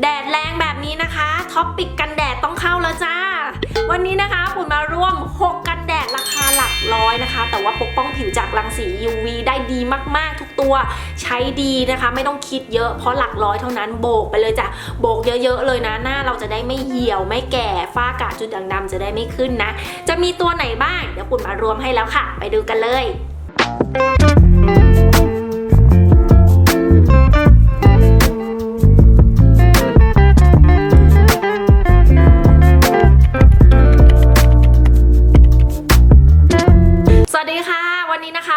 แดดแรงแบบนี้นะคะท็อปปิกกันแดดต้องเข้าแล้วจ้า วันนี้นะคะปุ่นมาร่วม 6 กันแดดราคาหลักร้อยนะคะ แต่ว่าปกป้องผิวจากรังสี UV ได้ดีมากๆทุกตัวใช้ดีนะคะ ไม่ต้องคิดเยอะเพราะหลักร้อยเท่านั้นโบกไปเลยจ้ะโบกเยอะ ๆ เลยนะ หน้าเราจะได้ไม่เหี่ยวไม่แก่ฝ้ากระจุดด่างดำจะได้ไม่ขึ้นนะ จะมีตัวไหนบ้างเดี๋ยวปุ่นมารวมให้แล้วค่ะ ไปดูกันเลยส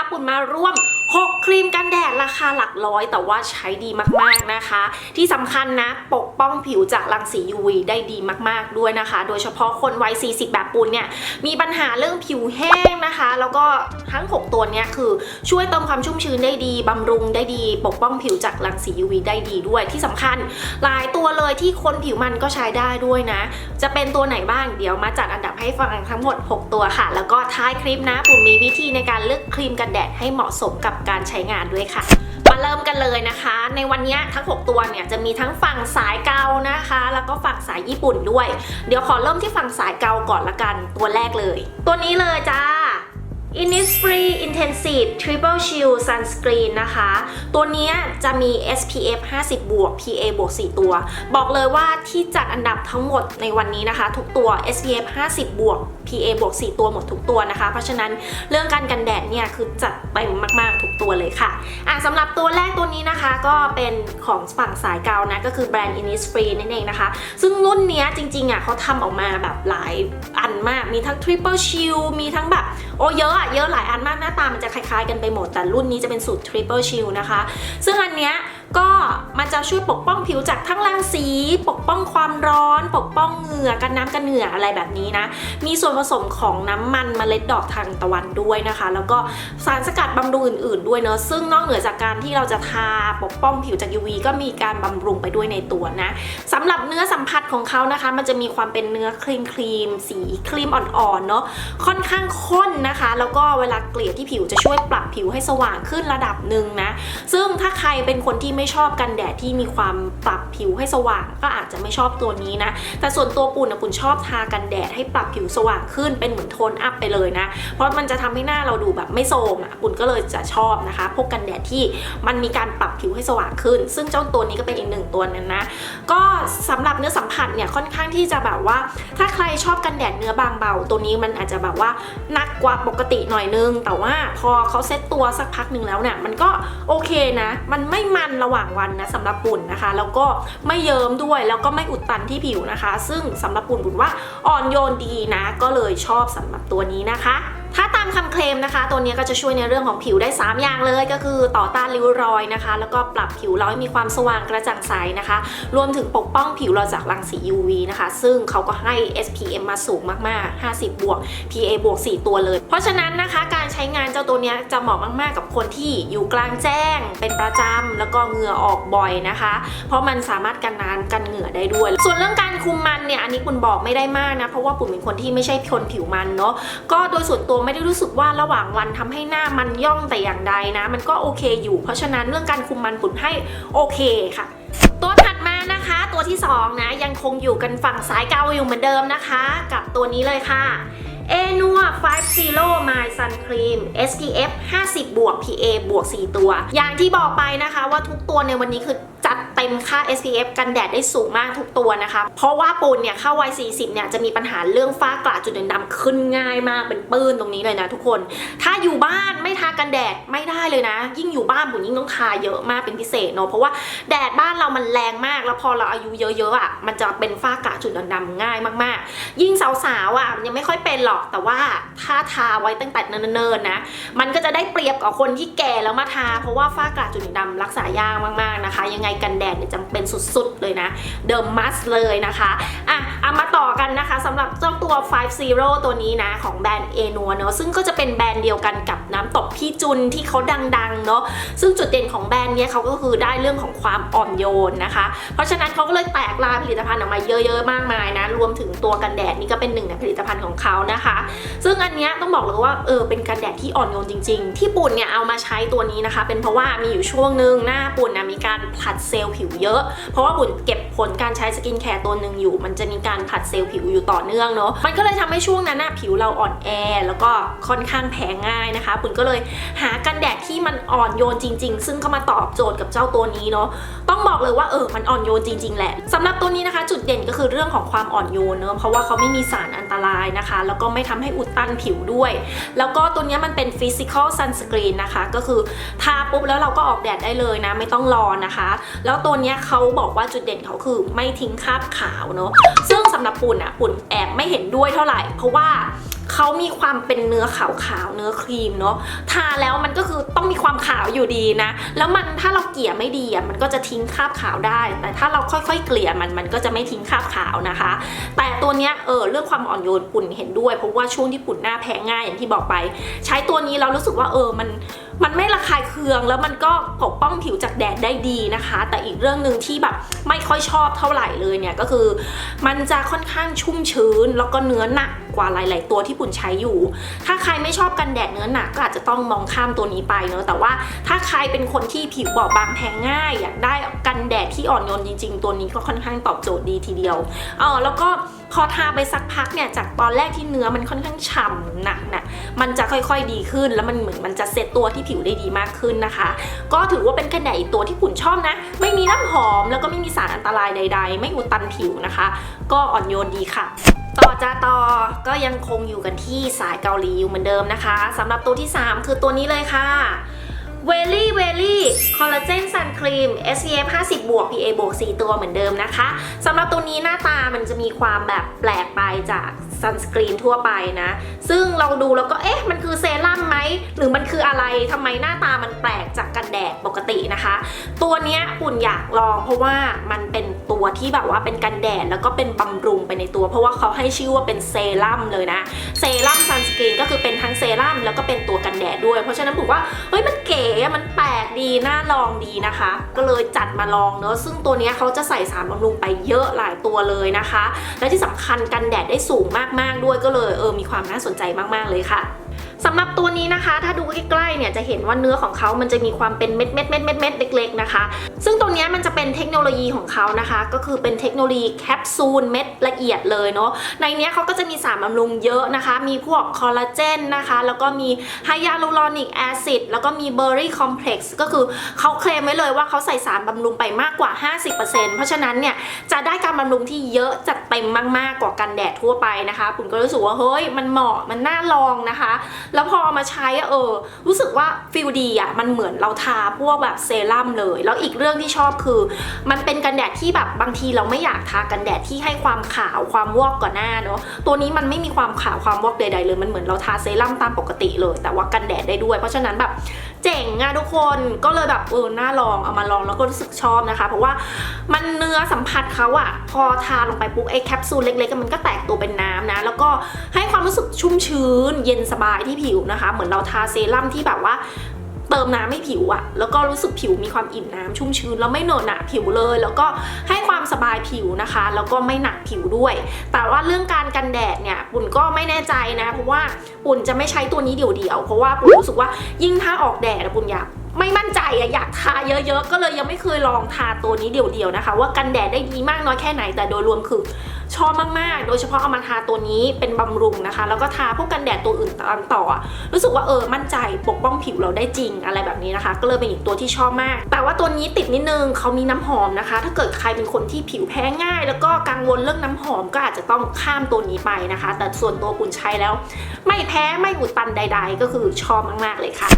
คะปุ่นมาร่วม 6 ครีมกันแดดราคาหลักร้อย แต่ว่าใช้ดีมากๆนะคะ ที่สำคัญนะปกป้องผิวจากรังสี UV ได้ดีมากๆด้วยนะคะ โดยเฉพาะคนวัย 40 แบบปุนเนี่ยมีปัญหาเรื่องผิวแห้งนะคะ แล้วก็ทั้ง 6 ตัวเนี้ยคือช่วยเติมความชุ่มชื้นได้ดีบำรุงได้ดี ปกป้องผิวจากรังสี UV ได้ดีด้วยที่สำคัญ หลายตัวเลยที่คนผิวมันก็ใช้ได้ด้วยนะ จะเป็นตัวไหนบ้างเดี๋ยวมาจัดอันดับให้ฟังทั้งหมด 6 ตัวค่ะ แล้วก็ท้ายคลิปนะปุ่มมีวิธีในการเลือกครีมกันแดดให้เหมาะสมกับการใช้งานด้วยค่ะ มาเริ่มกันเลยนะคะ ในวันนี้ทั้ง 6 ตัวเนี่ยจะมีทั้งฝั่งสายเกานะคะ แล้วก็ฝั่งสายญี่ปุ่นด้วย เดี๋ยวขอเริ่มที่ฝั่งสายเกาก่อนละกันตัวแรกเลย ตัวนี้เลยจ้า Innisfree Intensive Triple Shield Sunscreen นะคะ ตัวนี้จะมี SPF 50บวก PA บวก 4 ตัว บอกเลยว่าที่จัดอันดับทั้งหมดในวันนี้นะคะ ทุกตัว SPF 50บวก PA บวก4ตัวหมดทุกตัวนะคะ เพราะฉะนั้นเรื่องการกันแดดเนี่ยคือจัดเต็มมากๆทุกตัวเลยค่ะอะสำหรับตัวแรกตัวนี้นะคะ ก็เป็นของฝั่งสายเกานะ ก็คือแบรนด์ Innisfree นั่นเองนะคะ ซึ่งรุ่นเนี้ยจริงๆอะเขาทำออกมาแบบหลายอันมาก มีทั้ง Triple Shield มีทั้งแบบโอ้เยอะอะเยอะหลายอันมากหน้าตามันจะคล้ายๆกันไปหมด แต่รุ่นนี้จะเป็นสูตร Triple Shield นะคะ ซึ่งอันเนี้ย ก็มันจะช่วยปกป้องผิวจากทั้งรังสี ปกป้องความร้อน ปกป้องเหงื่อกันน้ำกันเหงื่ออะไรแบบนี้นะ มีส่วนผสมของน้ำมันมเมล็ดดอกทานตะวันด้วยนะคะ แล้วก็สารสกัดบำรุงอื่น ๆ ด้วยเนอะซึ่งนอกเหนือจากการที่เราจะทาปกป้องผิวจาก UV ก็มีการบำรุงไปด้วยในตัวนะสำหรับเนื้อสัมผัสของเขานะคะ มันจะมีความเป็นเนื้อครีมครีมสีครีมอ่อนๆเนาะค่อนข้างข้นนะคะ แล้วก็เวลาเกลี่ยที่ผิวจะช่วยปรับผิวให้สว่างขึ้นระดับหนึ่งนะซึ่งถ้าใครเป็นคนที่ไม่ไม่ชอบกันแดดที่มีความปรับผิวให้สว่าง ก็อาจจะไม่ชอบตัวนี้นะ แต่ส่วนตัวปุ่นนะปุ่นชอบทากันแดดให้ปรับผิวสว่างขึ้นเป็นเหมือนโทนอัพไปเลยนะ เพราะมันจะทำให้หน้าเราดูแบบไม่โทรมอะปุ่นก็เลยจะชอบนะคะพวกกันแดดที่มันมีการปรับผิวให้สว่างขึ้น ซึ่งเจ้าตัวนี้ก็เป็นอีกหนึ่งตัวนั้นนะ ก็สำหรับเนื้อสัมผัสเนี่ยค่อนข้างที่จะแบบว่า ถ้าใครชอบกันแดดเนื้อบางเบา ตัวนี้มันอาจจะแบบว่าหนักกว่าปกติหน่อยนึง แต่ว่าพอเขาเซ็ตตัวสักพักหนึ่งแล้วเนี่ยมันก็โอเคนะ มันไม่มันระหว่างวันนะสำหรับปุ่นนะคะ แล้วก็ไม่เยิ้มด้วยแล้วก็ไม่อุดตันที่ผิวนะคะ ซึ่งสำหรับปุ่นปุ่นว่าอ่อนโยนดีนะ ก็เลยชอบสำหรับตัวนี้นะคะามคำเคลมนะคะ ตัวนี้ก็จะช่วยในเรื่องของผิวได้ 3 อย่างเลย ก็คือต่อต้านริ้วรอยนะคะ แล้วก็ปรับผิวเราให้มีความสว่างกระจ่างใสนะคะ รวมถึงปกป้องผิวเราจากรังสี UV นะคะ ซึ่งเขาก็ให้ SPM มาสูงมากๆ 50 บวก PA บวก 4 ตัวเลย เพราะฉะนั้นนะคะ การใช้งานเจ้าตัวนี้จะเหมาะมากๆ กับคนที่อยู่กลางแจ้ง เป็นประจำแล้วก็เหงื่อออกบ่อยนะคะ เพราะมันสามารถกันน้ำกันเหงื่อได้ด้วย ส่วนเรื่องการคุมมันเนี่ยอันนี้ปุ่นบอกไม่ได้มากนะเพราะว่าปุ่นเป็นคนที่ไม่ใช่คนผิวมันเนาะก็โดยส่วนตัวไม่ได้รูู้้สึกว่าระหว่างวันทำให้หน้ามันย่องแต่อย่างใดนะ มันก็โอเคอยู่ เพราะฉะนั้นเรื่องการคุมมันปุ่นให้โอเคค่ะ ตัวถัดมานะคะ ตัวที่2นะยังคงอยู่กันฝั่งสายเกาอยู่เหมือนเดิมนะคะ กับตัวนี้เลยค่ะ เอนัว5 Zero My Sun Cream SPF 50 บวก PA บวก 4 ตัว อย่างที่บอกไปนะคะว่าทุกตัวในวันนี้คือจัดเต็มค่า SPF กันแดดได้สูงมากทุกตัวนะคะ เพราะว่าปูนเนี่ยเข้าวัย 40 เนี่ยจะมีปัญหาเรื่องฝ้ากระจุดด่างดำขึ้นง่ายมากเป็นปื้นตรงนี้เลยนะทุกคน ถ้าอยู่บ้านไม่ทากันแดดไม่ได้เลยนะ ยิ่งอยู่บ้านผมยิ่งต้องทาเยอะมากเป็นพิเศษเนอะเพราะว่าแดดบ้านเรามันแรงมากแล้วพอเราอายุเยอะๆอะมันจะเป็นฝ้ากระจุดด่างดำง่ายมากๆ ยิ่งสาวๆอะยังไม่ค่อยเป็นหรอกแต่ว่าถ้าทาไว้ตั้งแต่เนิ่นๆนะ มันก็จะได้เปรียบกับคนที่แก่แล้วมาทา เพราะว่าฝ้ากระจุดด่างดำรักษายากมากๆนะคะ ยังไงกันแดดเนี่ยจำเป็นสุดๆเลยนะ เดิมมัสเลยนะคะอะเอามาต่อกันนะคะสำหรับเจ้าตัว 5 Zero ตัวนี้นะ ของแบรนด์เอนัวเนอะซึ่งก็จะเป็นแบรนด์เดียวกันกับน้ำตกพี่จุนที่เขาดังๆเนาะซึ่งจุดเด่นของแบรนด์เนี้ยเขาก็คือได้เรื่องของความอ่อนโยนนะคะ เพราะฉะนั้นเขาก็เลยแตกลายผลิตภัณฑ์ออกมาเยอะๆมากมายนะรวมถึงตัวกันแดดนี่ก็เป็นหนึ่งในผลิตภัณฑ์ของเขานะคะซึ่งอันเนี้ยต้องบอกเลยว่าเออเป็นกันแดดที่อ่อนโยนจริง ๆ ที่ปุ่นเนี่ยเอามาใช้ตัวนี้นะคะ เป็นเพราะว่ามีอยู่ช่วงหนึ่งหน้าปุ่นนะมีการผลัดเซลล์ผิวเยอะ เพราะว่าปุ่นเก็บผลการใช้สกินแคร์ตัวหนึ่งอยู่ มันจะมีการผลัดเซลล์ผิวอยู่ต่อเนื่องเนาะมันก็เลยทำให้ช่วงนั้นน่ะผิวเราอ่อนแอ แล้วก็ค่อนข้างแพ้ง่ายนะคะ ปุ่นก็เลยหากันแดดที่มันอ่อนโยนจริง ๆ ซึ่งก็มาตอบโจทย์กับเจ้าตัวนี้เนาะต้องบอกเลยว่าเออมันอ่อนโยนจริง ๆ แหละสำหรับตัวนี้นะคะ จุดเด่นก็คือเรื่องของความอ่อนโยนเนอะเพราะว่าเขาไม่มีสารอันตรายนะคะ แล้วก็ไม่ทำให้อุดตันผิวด้วย แล้วก็ตัวนี้มันเป็น physical sunscreen นะคะ ก็คือทาปุ๊บแล้วเราก็ออกแดดได้เลยนะ ไม่ต้องรอนะคะ แล้วตัวนี้เขาบอกว่าจุดเด่นเขาคือไม่ทิ้งคราบขาวเนอะซึ่งสำหรับปุ่นอะปุ่นแอบไม่เห็นด้วยเท่าไหร่ เพราะว่า เขามีความเป็นเนื้อขาวๆเนื้อครีมเนาะทาแล้วมันก็คือต้องมีความขาวอยู่ดีนะ แล้วมันถ้าเราเกลี่ยไม่ดีอะมันก็จะทิ้งคราบขาวได้ แต่ถ้าเราค่อยๆเกลี่ยมันมันก็จะไม่ทิ้งคราบขาวนะคะ แต่ตัวเนี้ยเออเรื่องความอ่อนโยนปุ่นเห็นด้วย เพราะว่าช่วงที่ปุ่นหน้าแพ้ง่ายอย่างที่บอกไป ใช้ตัวนี้เรารู้สึกว่าเออมันมันไม่ระคายเคืองแล้วมันก็ปกป้องผิวจากแดดได้ดีนะคะ แต่อีกเรื่องหนึ่งที่แบบไม่ค่อยชอบเท่าไหร่เลยเนี่ยก็คือ มันจะค่อนข้างชุ่มชื้นแล้วก็เนื้อหนักกว่าหลาย ๆ ตัวที่ปุ่นใช้อยู่ ถ้าใครไม่ชอบกันแดดเนื้อหนักก็อาจจะต้องมองข้ามตัวนี้ไปเนอะแต่ว่าถ้าใครเป็นคนที่ผิวบอบบางแพ้ง่ายอยากได้กันแดดที่อ่อนโยนจริง ๆ ตัวนี้ก็ค่อนข้างตอบโจทย์ดีทีเดียวเออแล้วก็พอทาไปสักพักเนี่ยจากตอนแรกที่เนื้อมันค่อนข้างฉ่ำหนักน่ะมันจะค่อยๆดีขึ้น แล้วมันเหมือนมันจะเซตตัวที่ผิวได้ดีมากขึ้นนะคะ ก็ถือว่าเป็นกันแดดอีกตัวที่ปุ่นชอบนะ ไม่มีน้ำหอมแล้วก็ไม่มีสารอันตรายใด ๆ ไม่อุดตันผิวนะคะ ก็อ่อนโยนดีค่ะ ต่อจ้าต่อก็ยังคงอยู่กันที่สายเกาหลีอยู่เหมือนเดิมนะคะสำหรับตัวที่ 3 คือตัวนี้เลยค่ะเวลี่เวลี่คอลลาเจนซันครีม SPF 50 บวก PA บวก 4 ตัวเหมือนเดิมนะคะสำหรับตัวนี้หน้าตามันจะมีความแบบแปลกไปจากซันสกรีนทั่วไปนะ ซึ่งเราดูแล้วก็เอ๊ะ มันคือเซรั่มไหม หรือมันคืออะไรทำไมหน้าตามันแปลกจากกันแดดปกตินะคะ ตัวนี้ปุ่นอยากลองเพราะว่ามันเป็น ตัวที่แบบว่าเป็นกันแดดแล้วก็เป็นบำรุงไปในตัว เพราะว่าเขาให้ชื่อว่าเป็นเซรั่มเลยนะเซรั่มซันสกรีนก็คือเป็นทั้งเซรั่มแล้วก็เป็นตัวกันแดดด้วย เพราะฉะนั้นผมว่าเฮ้ยมันเก๋มันแปลกดีน่าลองดีนะคะ ก็เลยจัดมาลองเนอะซึ่งตัวนี้เขาจะใส่สารบำรุงไปเยอะหลายตัวเลยนะคะ และที่สำคัญกันแดดได้สูงมากๆด้วยก็เลยเออมีความน่าสนใจมากๆเลยค่ะ สำหรับตัวนี้นะคะ ถ้าดูใกล้ๆเนี่ยจะเห็นว่าเนื้อของเขามันจะมีความเป็นเม็ดเม็ดเม็ดเม็ดเม็ดเล็กๆนะคะ ซึ่งตัวนี้มันจะเป็นเทคโนโลยีของเขานะคะ ก็คือเป็นเทคโนโลยีแคปซูลเม็ดละเอียดเลยเนาะในนี้เขาก็จะมีสารบำรุงเยอะนะคะ มีพวกคอลลาเจนนะคะแล้วก็มีไฮยาลูรอนิกแอซิดแล้วก็มีเบอร์รี่คอมเพล็กซ์ก็คือเขาเคลมไว้เลยว่าเขาใส่สารบำรุงไปมากกว่า 50%เพราะฉะนั้นเนี่ยจะได้การบำรุงที่เยอะจัดเต็มมากๆกว่ากันแดดทั่วไปนะคะผมก็รู้สึกว่าเฮ้ยมันเหมาะมันน่าลองนะคะแล้วพอเอามาใช้อะเออ รู้สึกว่าฟิลดีอะมันเหมือนเราทาพวกแบบเซรั่มเลย แล้วอีกเรื่องที่ชอบคือ มันเป็นกันแดดที่แบบบางทีเราไม่อยากทากันแดดที่ให้ความขาวความวอกกว่าหน้าเนาะตัวนี้มันไม่มีความขาวความวอกใดๆเลย มันเหมือนเราทาเซรั่มตามปกติเลย แต่ว่ากันแดดได้ด้วย เพราะฉะนั้นแบบเจ๋งอะทุกคนก็เลยแบบเออน่าลองเอามาลองแล้วก็รู้สึกชอบนะคะ เพราะว่ามันเนื้อสัมผัสเขาอะพอทาลงไปปุ๊บไอ้แคปซูลเล็กๆมันก็แตกตัวเป็นน้ำนะ แล้วก็ให้ความรู้สึกชุ่มชื้นเย็นสบายที่ผิวนะคะ เหมือนเราทาเซรั่มที่แบบว่าเติมน้ำให้ผิวอะแล้วก็รู้สึกผิวมีความอิ่มน้ำชุ่มชื้นแล้วไม่เหนอะหนะผิวเลย แล้วก็ให้ความสบายผิวนะคะ แล้วก็ไม่หนักผิวด้วย แต่ว่าเรื่องการกันแดดเนี่ยปุ่นก็ไม่แน่ใจนะ เพราะว่าปุ่นจะไม่ใช้ตัวนี้เดี่ยวๆ เพราะว่าปุ่นรู้สึกว่ายิ่งถ้าออกแดดอะปุ่นอยากไม่มั่นใจอะอยากทา เยอะๆ ก็เลยยังไม่เคยลองทาตัวนี้เดี่ยวๆนะคะ ว่ากันแดดได้ดีมากน้อยแค่ไหนแต่โดยรวมคือชอบมากๆ โดยเฉพาะเอามาทาตัวนี้เป็นบำรุงนะคะ แล้วก็ทาพวกกันแดดตัวอื่นตามต่อ รู้สึกว่าเออมั่นใจปกป้องผิวเราได้จริงอะไรแบบนี้นะคะ ก็เลยเป็นอีกตัวที่ชอบมาก แต่ว่าตัวนี้ติดนิดนึงเขามีน้ำหอมนะคะ ถ้าเกิดใครเป็นคนที่ผิวแพ้ง่าย แล้วก็กังวลเรื่องน้ำหอมก็อาจจะต้องข้ามตัวนี้ไปนะคะ แต่ส่วนตัวคุณใช้แล้ว ไม่แพ้ไม่อุดตันใด ๆ ก็คือชอบมากๆเลยค่ะ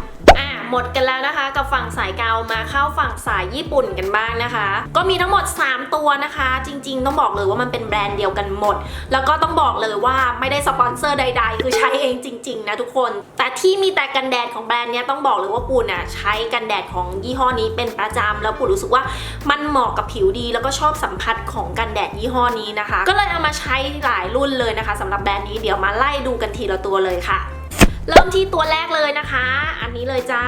หมดกันแล้วนะคะ กับฝั่งสายเกามาเข้าฝั่งสายญี่ปุ่นกันบ้างนะคะ ก็มีทั้งหมด 3 ตัวนะคะ จริง ๆ ต้องบอกเลยว่ามันเป็นแบรนด์เดียวกันหมด แล้วก็ต้องบอกเลยว่าไม่ได้สปอนเซอร์ใด ๆ คือใช้เองจริง ๆ นะทุกคน แต่ที่มีแต่กันแดดของแบรนด์เนี้ยต้องบอกเลยว่าปูนอะใช้กันแดดของยี่ห้อนี้เป็นประจำแล้วปูรู้สึกว่ามันเหมาะกับผิวดี แล้วก็ชอบสัมผัสของกันแดดยี่ห้อนี้นะคะ ก็เลยเอามาใช้หลายรุ่นเลยนะคะสำหรับแบรนด์นี้เดี๋ยวมาไล่ดูกันทีละตัวเลยค่ะ เริ่มที่ตัวแรกเลยนะคะ อันนี้เลยจ้า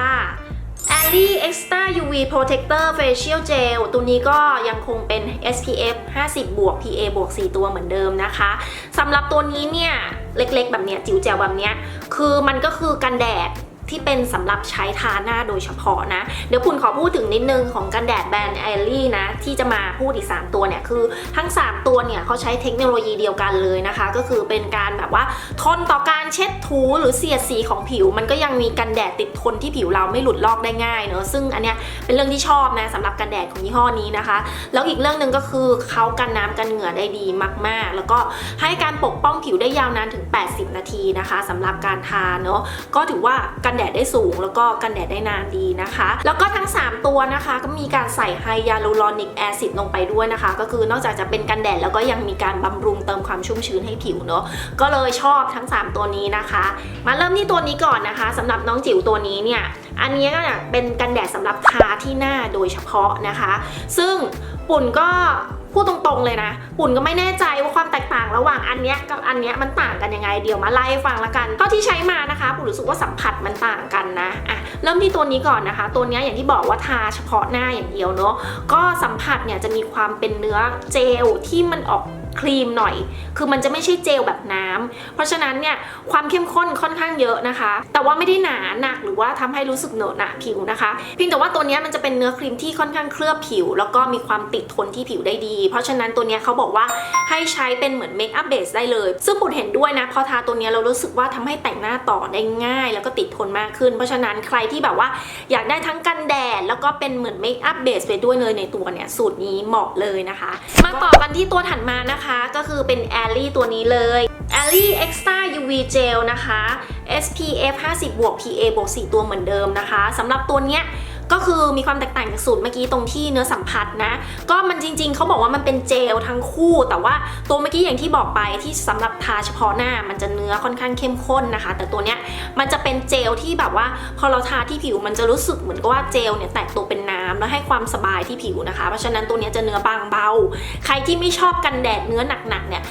a l l y Extra UV Protector Facial Gel ตัวนี้ก็ยังคงเป็น SPF 50บวก PA บวก 4 ตัวเหมือนเดิมนะคะ สำหรับตัวนี้เนี่ย เล็กๆ แบบเนี้ย จิ๋วแจ๋วแบบเนี้ย คือมันก็คือกันแดดที่เป็นสำหรับใช้ทาหน้าโดยเฉพาะนะ เดี๋ยวคุณขอพูดถึงนิดนึงของกันแดดแบรนด์ไอรี่นะ ที่จะมาพูดอีก 3 ตัวเนี่ย คือทั้ง 3 ตัวเนี่ยเขาใช้เทคโนโลยีเดียวกันเลยนะคะ ก็คือเป็นการแบบว่าทนต่อการการเช็ดถูหรือเสียดสีของผิว มันก็ยังมีกันแดดติดทนที่ผิวเราไม่หลุดลอกได้ง่ายเนอะซึ่งอันเนี้ยเป็นเรื่องที่ชอบนะสำหรับกันแดดของยี่ห้อนี้นะคะ แล้วอีกเรื่องหนึ่งก็คือเขากันน้ำกันเหงื่อได้ดีมาก ๆ แล้วก็ให้การปกป้องผิวได้ยาวนานถึง 80 นาทีนะคะสำหรับการทาเนอะก็ถือว่ากันแดดได้สูงแล้วก็กันแดดได้นานดีนะคะ แล้วก็ทั้ง 3 ตัวนะคะ ก็มีการใส่ไฮยาลูรอนิกแอซิดลงไปด้วยนะคะ ก็คือนอกจากจะเป็นกันแดดแล้วก็ยังมีการบำรุงเติมความชุ่มชื้นให้ผิวเนอะก็เลยชอบทั้ง 3 ตัวนี้นะคะ มาเริ่มที่ตัวนี้ก่อนนะคะสำหรับน้องจิ๋วตัวนี้เนี่ย อันนี้ก็เป็นกันแดดสำหรับทาที่หน้าโดยเฉพาะนะคะ ซึ่งปุ่นก็พูดตรงๆเลยนะ ปุ่นก็ไม่แน่ใจว่าความแตกต่างระหว่างอันเนี้ยกับอันเนี้ยมันต่างกันยังไง เดี๋ยวมาไล่ฟังละกันเท่าที่ใช้มานะคะ ปุ่นรู้สึกว่าสัมผัสมันต่างกันนะ อะ เริ่มที่ตัวนี้ก่อนนะคะ ตัวนี้อย่างที่บอกว่าทาเฉพาะหน้าอย่างเดียวเนาะ ก็สัมผัสเนี่ยจะมีความเป็นเนื้อเจลที่มันออก ครีมหน่อย คือมันจะไม่ใช่เจลแบบน้ำเพราะฉะนั้นเนี่ยความเข้มข้นค่อนข้างเยอะนะคะ แต่ว่าไม่ได้หนาหนักหรือว่าทำให้รู้สึกเหนอะหนะผิวนะคะ เพียงแต่ว่าตัวนี้มันจะเป็นเนื้อครีมที่ค่อนข้างเคลือบผิว แล้วก็มีความติดทนที่ผิวได้ดี เพราะฉะนั้นตัวนี้เขาบอกว่าให้ใช้เป็นเหมือนเมคอัพเบสได้เลย ซึ่งปุ่นเห็นด้วยนะพอทาตัวนี้เรารู้สึกว่าทำให้แต่งหน้าต่อได้ง่าย แล้วก็ติดทนมากขึ้น เพราะฉะนั้นใครที่แบบว่าอยากได้ทั้งกันแดดแล้วก็เป็นเหมือนเมคอัพเบสไปด้วยเลยในตัวเนี่ยสูตรนี้เหมาะเลยนะคะ มาต่อกันที่ตัวถัดมานะคะก็คือเป็น a l l y ตัวนี้เลย a l l y Extra UV Gel นะคะ SPF 50 บวก PA บวก 4 ตัวเหมือนเดิมนะคะสำหรับตัวเนี้ย ก็คือมีความแตกต่างจากสูตรเมื่อกี้ตรงที่เนื้อสัมผัสนะ ก็มันจริง ๆเขาบอกว่ามันเป็นเจลทั้งคู่ แต่ว่าตัวเมื่อกี้อย่างที่บอกไปที่สำหรับทาเฉพาะหน้ามันจะเนื้อค่อนข้างเข้มข้นนะคะ แต่ตัวเนี้ยมันจะเป็นเจลที่แบบว่า พอเราทาที่ผิวมันจะรู้สึกเหมือนกับว่าเจลเนี่ยแตกตัวเป็นน้ำแล้วให้ความสบายที่ผิวนะคะ เพราะฉะนั้นตัวเนี้ยจะเนื้อบางเบา ใครที่ไม่ชอบกันแดดเนื้อหนักๆเนี่ย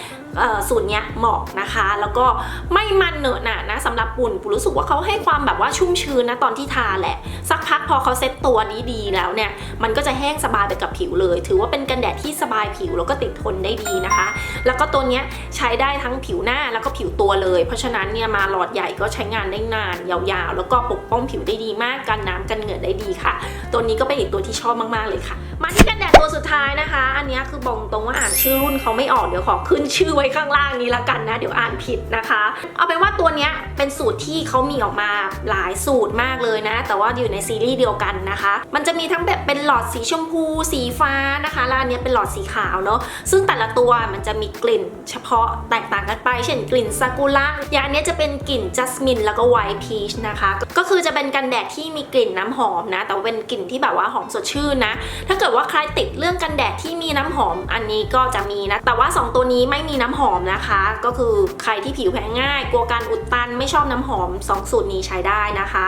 สูตรเนี้ยเหมาะนะคะ แล้วก็ไม่มันเหนอะหนะนะสำหรับปุ่นปุ่นรู้สึกว่าเขาให้ความแบบว่าชุ่มชื้นนะตอนที่ทาแหละ สักพักพอเขาเซ็ตตัวนี้ดีแล้วเนี่ย มันก็จะแห้งสบายไปกับผิวเลย ถือว่าเป็นกันแดดที่สบายผิวแล้วก็ติดทนได้ดีนะคะ แล้วก็ตัวเนี้ยใช้ได้ทั้งผิวหน้าแล้วก็ผิวตัวเลย เพราะฉะนั้นเนี่ยมาหลอดใหญ่ก็ใช้งานได้นาน ยาวๆ แล้วก็ปกป้องผิวได้ดีมากกันน้ำกันเหงื่อได้ดีค่ะ ตัวนี้ก็เป็นอีกตัวที่ชอบมากๆเลยค่ะ มาที่กันแดดตัวสุดท้ายนะคะ อันเนี้ยคือบอกตรงว่าอ่านชื่อรุ่นเขาไม่ออกเดี๋ยวขอขึ้นชื่อไว้ข้างล่างนี้ละกันนะ เดี๋ยวอ่านผิดนะคะ เอาเป็นว่าตัวเนี้ยเป็นสูตรที่เขามีออกมาหลายสูตรมากเลยนะ แต่ว่าอยู่ในซีรีส์เดียวกันนะคะ มันจะมีทั้งแบบเป็นหลอดสีชมพู สีฟ้านะคะแล้วอันนี้เป็นหลอดสีขาวเนาะซึ่งแต่ละตัวมันจะมีกลิ่นเฉพาะแตกต่างกันไป เช่นกลิ่นซากุระอย่างอันเนี้ยจะเป็นกลิ่นจัสมินแล้วก็ไวท์พีชนะคะ ก็คือจะเป็นกันแดดที่มีกลิ่นน้ำหอมนะ แต่ว่าเป็นกลิ่นที่แบบว่าหอมสดชื่นนะ ถ้าเกิดว่าใครติดเรื่องกันแดดที่มีน้ำหอมอันนี้ก็จะมีนะ แต่ว่า 2 ตัวนี้ไม่มีน้ำหอมนะคะ ก็คือใครที่ผิวแพ้ง่าย กลัวการอุดตันไม่ชอบน้ำหอม 2 สูตรนี้ใช้ได้นะคะ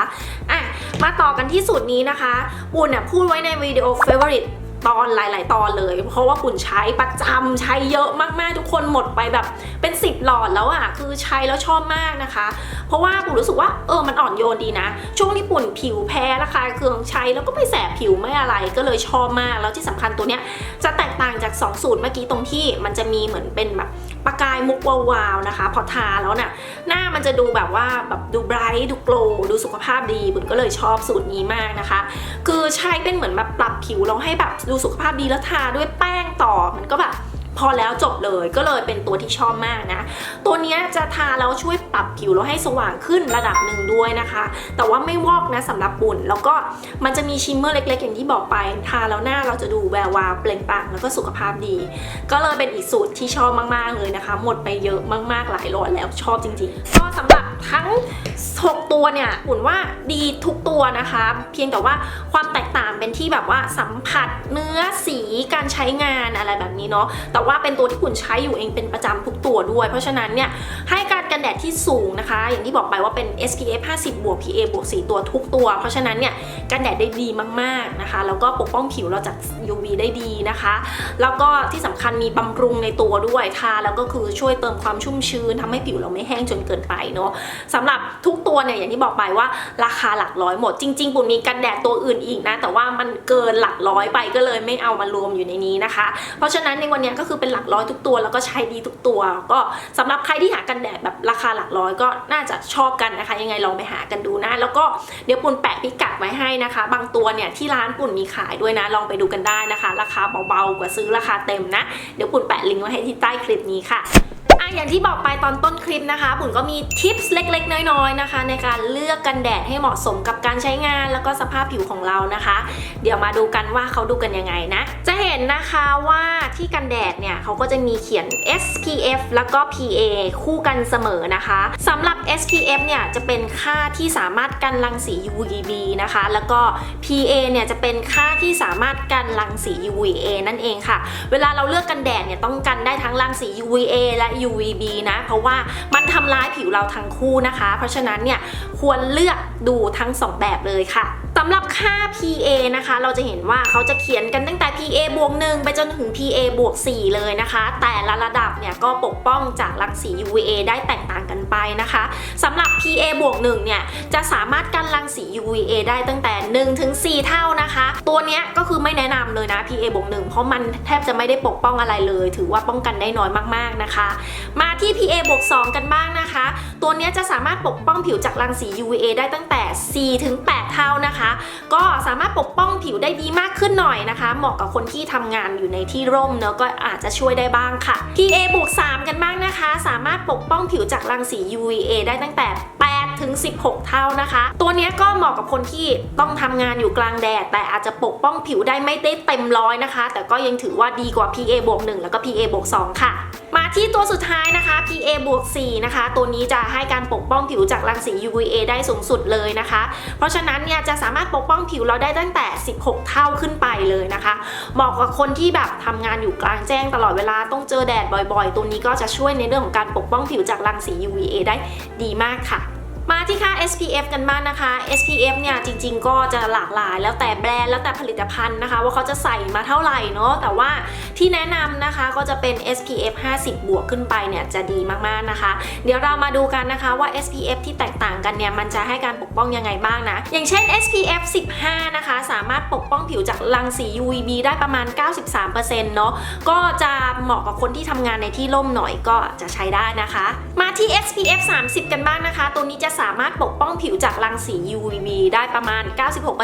อะมาต่อกันที่สูตรนี้นะคะปุ่นเนี่ยพูดไว้ในวิดีโอ favorite ตอนหลาย ๆ ตอนเลย เพราะว่าปุ่นใช้ประจำใช้เยอะมาก ๆ ทุกคนหมดไปแบบเป็น 10 หลอดแล้วอะ่ะคือใช้แล้วชอบมากนะคะ เพราะว่าปุ่นรู้สึกว่าเออมันอ่อนโยนดีนะ ช่วงที่ปุ่นผิวแพ้ระคายเคืองใช้แล้วก็ไม่แสบผิวไม่อะไรก็เลยชอบมาก แล้วที่สำคัญตัวเนี้ยจะแตกต่างจาก 2 สูตรเมื่อกี้ตรงที่มันจะมีเหมือนเป็นแบบประกายมุกวาวๆนะคะ พอทาแล้วน่ะหน้ามันจะดูแบบว่าแบบดูไบรท์ดูโกลดูสุขภาพดีบุญก็เลยชอบสูตรนี้มากนะคะ คือใช้เป็นเหมือนแบบปรับผิวเราให้แบบดูสุขภาพดีแล้วทาด้วยแป้งต่อมันก็แบบ พอแล้วจบเลยก็เลยเป็นตัวที่ชอบมากนะ ตัวนี้จะทาแล้วช่วยปรับผิวเราให้สว่างขึ้นระดับหนึ่งด้วยนะคะ แต่ว่าไม่วอกนะสำหรับบุญแล้วก็มันจะมีชิมเมอร์เล็ก ๆ อย่างที่บอกไป ทาแล้วหน้าเราจะดูแวววาวเปล่งปลั่งแล้วก็สุขภาพดี ก็เลยเป็นอีกสูตรที่ชอบมากๆเลยนะคะ หมดไปเยอะมากๆหลายหลอดแล้วชอบจริงๆ ก็สำหรับทั้ง 6 ตัวเนี่ยอุ่นว่าดีทุกตัวนะคะ เพียงแต่ว่าความแตกต่างเป็นที่แบบว่าสัมผัสเนื้อสีการใช้งานอะไรแบบนี้เนาะแต่ว่าเป็นตัวที่ปุ่นใช้อยู่เองเป็นประจำทุกตัวด้วย เพราะฉะนั้นเนี่ยให้การกันแดดที่สูงนะคะ อย่างที่บอกไปว่าเป็น SPF 50 บวก PA บวก4ตัวทุกตัว เพราะฉะนั้นเนี่ยกันแดดได้ดีมากๆนะคะ แล้วก็ปกป้องผิวเราจาก UV ได้ดีนะคะ แล้วก็ที่สำคัญมีบำรุงในตัวด้วยทาแล้วก็คือช่วยเติมความชุ่มชื้นทำให้ผิวเราไม่แห้งจนเกินไปเนาะสำหรับทุกตัวเนี่ยอย่างที่บอกไปว่าราคาหลักร้อยหมด จริงๆปุ่นมีกันแดดตัวอื่นอีกนะ แต่ว่ามันเกินหลักร้อยไปก็เลยไม่เอามารวมอยู่ในนี้นะคะ เพราะฉะนั้นในวันนี้ก็คือเป็นหลักร้อยทุกตัว แล้วก็ใช้ดีทุกตัว ก็สำหรับใครที่หากันแดดแบบราคาหลักร้อยก็น่าจะชอบกันนะคะ ยังไงลองไปหากันดูนะ แล้วก็เดี๋ยวปุ่นแปะพิกัดไว้ให้นะคะ บางตัวเนี่ยที่ร้านปุ่นมีขายด้วยนะ ลองไปดูกันได้นะคะ ราคาเบาๆกว่าซื้อราคาเต็มนะ เดี๋ยวปุ่นแปะลิงก์ไว้ให้ที่ใต้คลิปนี้ค่ะ อย่างที่บอกไปตอนต้นคลิปนะคะ บุญก็มีทิปส์เล็ก ๆ น้อยๆนะคะ ในการเลือกกันแดดให้เหมาะสมกับการใช้งานแล้วก็สภาพผิวของเรานะคะ เดี๋ยวมาดูกันว่าเขาดูกันยังไงนะ จะเห็นนะคะว่าที่กันแดดเนี่ยเขาก็จะมีเขียน SPF แล้วก็ PA คู่กันเสมอนะคะสำหรับ SPF เนี่ยจะเป็นค่าที่สามารถกันรังสี UVB นะคะ แล้วก็ PA เนี่ยจะเป็นค่าที่สามารถกันรังสี UVA นั่นเองค่ะ เวลาเราเลือกกันแดดเนี่ยต้องกันได้ทั้งรังสี UVA และ UV UVB นะ เพราะว่ามันทำร้ายผิวเราทั้งคู่นะคะ เพราะฉะนั้นเนี่ยควรเลือกดูทั้ง 2 แบบเลยค่ะ สำหรับค่า PA นะคะ เราจะเห็นว่าเขาจะเขียนกันตั้งแต่ PA บวก1ไปจนถึง PA บวก4เลยนะคะ แต่ละระดับเนี่ยก็ปกป้องจากรังสี UVA ได้แตกต่างกันไปนะคะสำหรับ PA บวก1เนี่ยจะสามารถกันรังสี UVA ได้ตั้งแต่1ถึง4เท่านะคะ ตัวเนี้ยก็คือไม่แนะนำเลยนะ PA บวก1เพราะมันแทบจะไม่ได้ปกป้องอะไรเลย ถือว่าป้องกันได้น้อยมากๆนะคะ มาที่ PA บวก2กันบ้างนะคะ ตัวเนี้ยจะสามารถปกป้องผิวจากรังสี UVA ได้ตั้งแต่4ถึง8เท่านะคะก็สามารถปกป้องผิวได้ดีมากขึ้นหน่อยนะคะ เหมาะกับคนที่ทำงานอยู่ในที่ร่มเนอะก็อาจจะช่วยได้บ้างค่ะ PA บวก3กันบ้างนะคะ สามารถปกป้องผิวจากรังสี UVA ได้ตั้งแต่8 ถึง 16 เท่านะคะ ตัวนี้ก็เหมาะกับคนที่ต้องทำงานอยู่กลางแดด แต่อาจจะปกป้องผิวได้ไม่ได้เต็มร้อยนะคะ แต่ก็ยังถือว่าดีกว่า PA บวก1แล้วก็ PA บวก2ค่ะมาที่ตัวสุดท้ายนะคะ PA บวก4นะคะ ตัวนี้จะให้การปกป้องผิวจากรังสี UVA ได้สูงสุดเลยนะคะ เพราะฉะนั้นเนี่ยจะสามารถปกป้องผิวเราได้ตั้งแต่ 16 เท่าขึ้นไปเลยนะคะ เหมาะกับคนที่แบบทำงานอยู่กลางแจ้งตลอดเวลาต้องเจอแดดบ่อยๆ ตัวนี้ก็จะช่วยในเรื่องของการปกป้องผิวจากรังสี UVA ได้ดีมากค่ะ มาที่ค่า SPF กันบ้างนะคะ SPF เนี่ยจริงๆ ก็จะหลากหลาย แล้วแต่แบรนด์แล้วแต่ผลิตภัณฑ์นะคะ ว่าเขาจะใส่มาเท่าไหร่เนาะแต่ว่าที่แนะนำนะคะก็จะเป็น SPF 50 บวกขึ้นไปเนี่ยจะดีมากๆนะคะ เดี๋ยวเรามาดูกันนะคะว่า SPF ที่แตกต่างกันเนี่ยมันจะให้การปกป้องยังไงบ้างนะ อย่างเช่น SPF 15 นะคะ สามารถปกป้องผิวจากรังสี UVB ได้ประมาณ 93%เนาะก็จะเหมาะกับคนที่ทำงานในที่ร่มหน่อยก็จะใช้ได้นะคะ มาที่ SPF 30 กันบ้างนะคะ ตัวนี้จะสามารถปกป้องผิวจากรังสี UVB ได้ประมาณ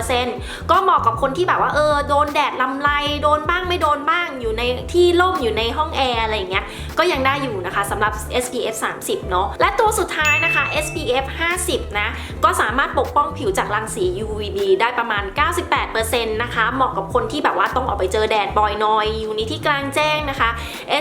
96%ก็เหมาะกับคนที่แบบว่าเออโดนแดดลำไรโดนบ้างไม่โดนบ้างอยู่ในที่ร่มอยู่ในห้องแอร์อะไรอย่างเงี้ยก็ยังได้อยู่นะคะสำหรับ SPF 30 เนาะและตัวสุดท้ายนะคะ SPF 50 นะก็สามารถปกป้องผิวจากรังสี UVB ได้ประมาณ 98%นะคะเหมาะกับคนที่แบบว่าต้องออกไปเจอแดดบ่อยน่อยอยู่ในที่กลางแจ้งนะคะ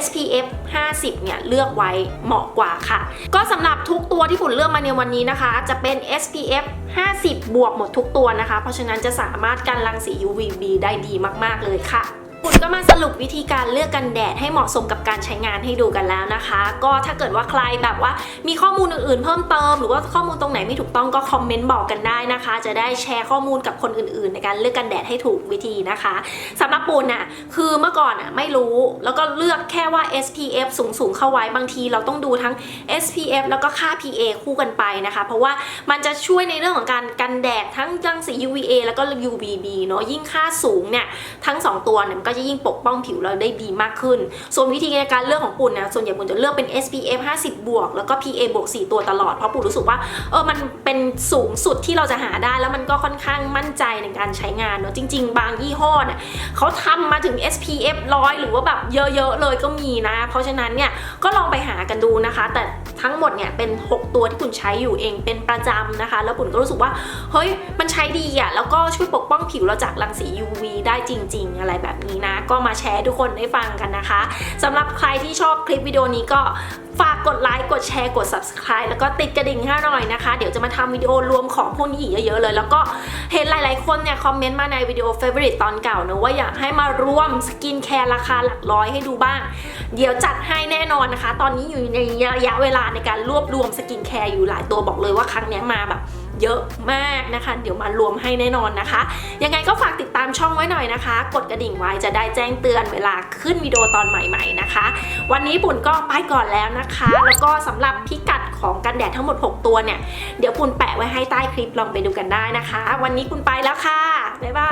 SPF 50 เนี่ยเลือกไว้เหมาะกว่าค่ะ ก็สำหรับทุกตัวที่ฝุ่นเลือกมาในวันนี้นะคะจะเป็น SPF 50 บวกหมดทุกตัวนะคะ เพราะฉะนั้นจะสามารถกันรังสี UVB ได้ดีมาก ๆ เลยค่ะ คุณก็มาสรุปวิธีการเลือกกันแดดให้เหมาะสมกับการใช้งานให้ดูกันแล้วนะคะ ก็ถ้าเกิดว่าใครแบบว่ามีข้อมูลอื่นๆ เพิ่มเติม หรือว่าข้อมูลตรงไหนไม่ถูกต้องก็คอมเมนต์บอกกันได้นะคะ จะได้แชร์ข้อมูลกับคนอื่นๆ ในการเลือกกันแดดให้ถูกวิธีนะคะสำหรับปูนน่ะคือเมื่อก่อนอะไม่รู้แล้วก็เลือกแค่ว่า SPF สูงๆเข้าไว้บางที เราต้องดูทั้ง SPF แล้วก็ค่า PA คู่กันไปนะคะ เพราะว่ามันจะช่วยในเรื่องของการกันแดดทั้งรังสี UVA แล้วก็ UVB เนาะยิ่งค่าสูงเนี่ยทั้งสองตัวเนี่ยมันก็จะยิ่งปกป้องผิวเราได้ดีมากขึ้น ส่วนวิธีในการเลือกของปุ่นนะส่วนใหญ่ปุ่นจะเลือกเป็น SPF 50 บวก แล้วก็ PA บวก4ตัวตลอด เพราะปุ่นรู้สึกว่าเออมันเป็นสูงสุดที่เราจะหาได้ แล้วมันก็ค่อนข้างมั่นใจในการใช้งานเนาะจริง ๆ บางยี่ห้อเนี่ยเขาทำมาถึง SPF ร้อยหรือว่าแบบเยอะๆเลยก็มีนะ เพราะฉะนั้นเนี่ยก็ลองไปหากันดูนะคะ แต่ทั้งหมดเนี่ยเป็น 6 ตัวที่ปุ่นใช้อยู่เองเป็นประจำนะคะ แล้วปุ่นก็รู้สึกว่าเฮ้ยมันใช้ดีอะแล้วก็ช่วยปกป้องผิวเราจากรังสี UV ได้จริง ๆ อะไรแบบนี้นะ ก็มาแชร์ทุกคนได้ฟังกันนะคะสำหรับใครที่ชอบคลิปวิดีโอนี้ก็ฝากกดไลค์ กดแชร์ กด subscribe แล้วก็ติดกระดิ่งให้หน่อยนะคะ เดี๋ยวจะมาทำวิดีโอรวมของพวกนี้อีกเยอะๆเลย แล้วก็เห็นหลายๆคนเนี่ยคอมเมนต์มาในวิดีโอ favorite ตอนเก่านะว่าอยากให้มารวมสกินแคร์ราคาหลักร้อยให้ดูบ้าง เดี๋ยวจัดให้แน่นอนนะคะ ตอนนี้อยู่ในระยะเวลาในการรวบรวมสกินแคร์อยู่หลายตัวบอกเลยว่าครั้งนี้มาแบบเยอะมากนะคะ เดี๋ยวมารวมให้แน่นอนนะคะ ยังไงก็ฝากติดตามช่องไว้หน่อยนะคะ กดกระดิ่งไว้จะได้แจ้งเตือนเวลาขึ้นวิดีโอตอนใหม่ ๆนะคะ วันนี้ปุ่นก็ไปก่อนแล้วนะคะ แล้วก็สำหรับพิกัดของกันแดดทั้งหมด 6 ตัวเนี่ย เดี๋ยวคุณแปะไว้ให้ใต้คลิปลองไปดูกันได้นะคะ วันนี้คุณไปแล้วค่ะ บ๊ายบาย